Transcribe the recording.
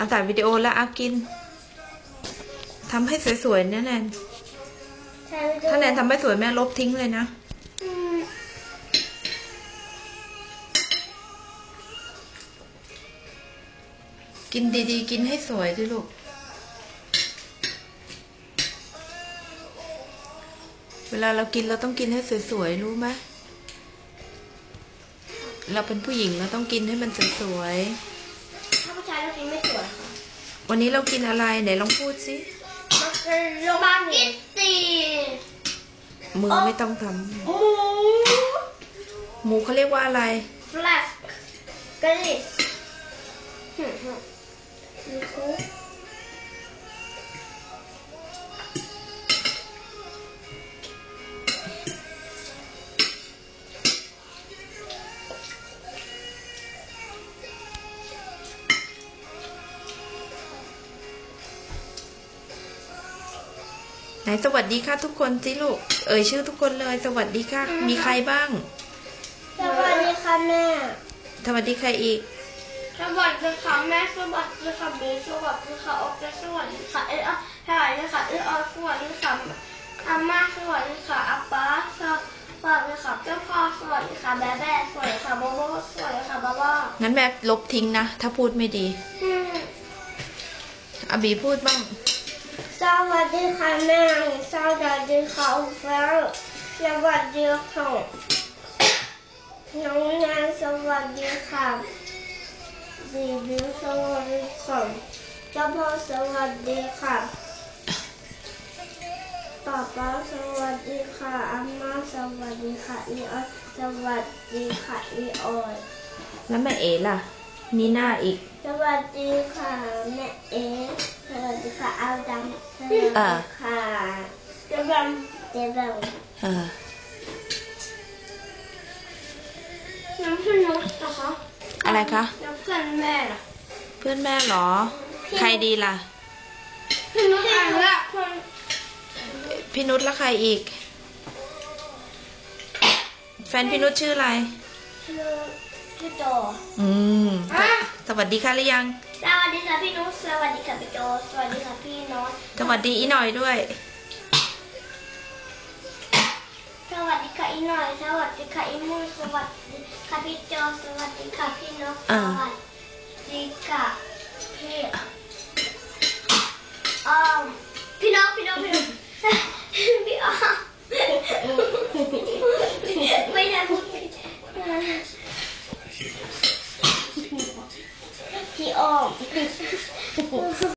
เอาถ่ายวิดีโอแล้วอากินทำให้สวยๆเนี่ยแนนถ่ายวิดีโอถ้าแนนทำไม่สวยแม่ลบทิ้งเลยนะอืมกินดีๆ กินให้สวยด้วยลูก เวลาเรากินเราต้องกินให้สวยๆ รู้ไหม เราเป็นผู้หญิงเราต้องกินให้มันสวยถ้าผู้ชายเรากินไม่ส วยค่ะๆวันนี้เรากินอะไรไหนลองพูดสิมันเป็นโรงพยาบาลกิตตีมือไม่ต้องทหมูำหมูเขาเรียกว่าอะไร ฟลัสกะลิส นสวัสดีค่ะทุกคนสิลูก เอ่ยชื่อทุกคนเลย สวัสดีค่ะ มีใครบ้าง สวัสดีค่ะแม่ สวัสดีใครอีก สวัสดีค่ะแม่ สวัสดีค่ะเบสสวัสดีค่ะโอเคสวัสดีค่ะเออสวัสดีค่ะเออสวัสดีค่ะอาม่าสวัสดีค่ะอาป๊าสวัสดีค่ะเจ้าพ่อสวัสดีค่ะแม่แม่สวัสดีค่ะโบโบสวัสดีค่ะบ้าบ้างั้นแม่ลบทิ้งนะ ถ้าพูดไม่ดีอืมอาบีพูดบ้าง สวัสดีค่ะแม่สวัสดีค่ะแฟนสวัสดีค่ะน้องแนนสวัสดีค่ะบีบีสวัสดีค่ะเจ้าพ่อสวัสดีค่ะป๊าป๊าสวัสดีค่ะอาม่าสวัสดีค่ะอีออยสวัสดีค่ะอีออยแล้วแม่เอ๋ล่ะนีน่าอีก สวัสดีค่ะแม่เอ๋ส วัสดีค่ะอาดัมสวัสดีอ่าค่ะเดบัมเดบัมเออน้ำพี่นุชนะคะอะไรคะน้ำเพื่อนแม่ล่ะเพื่อนแม่เหรอ ใครดีล่ะ พี่นุชอ่านละคนพี่นุชแล้วใครอีก แฟนพี่นุชชื่ออะไร ชื่อพี่โจอืม สวัสดีค่ะหรือยัง สวัสดีค่ะพี่นุชสวัสดีค่ะพี่โจสวัสดีค่ะพี่โน้ตสวัสดีอีหน่อยด้วย สวัสดีค่ะอีหน่อย สวัสดีค่ะอีมุยสวัสดีค่ะพี่โจสวัสดีค่ะพี่โน้ตสอ่าวัสดีค่ะ そう。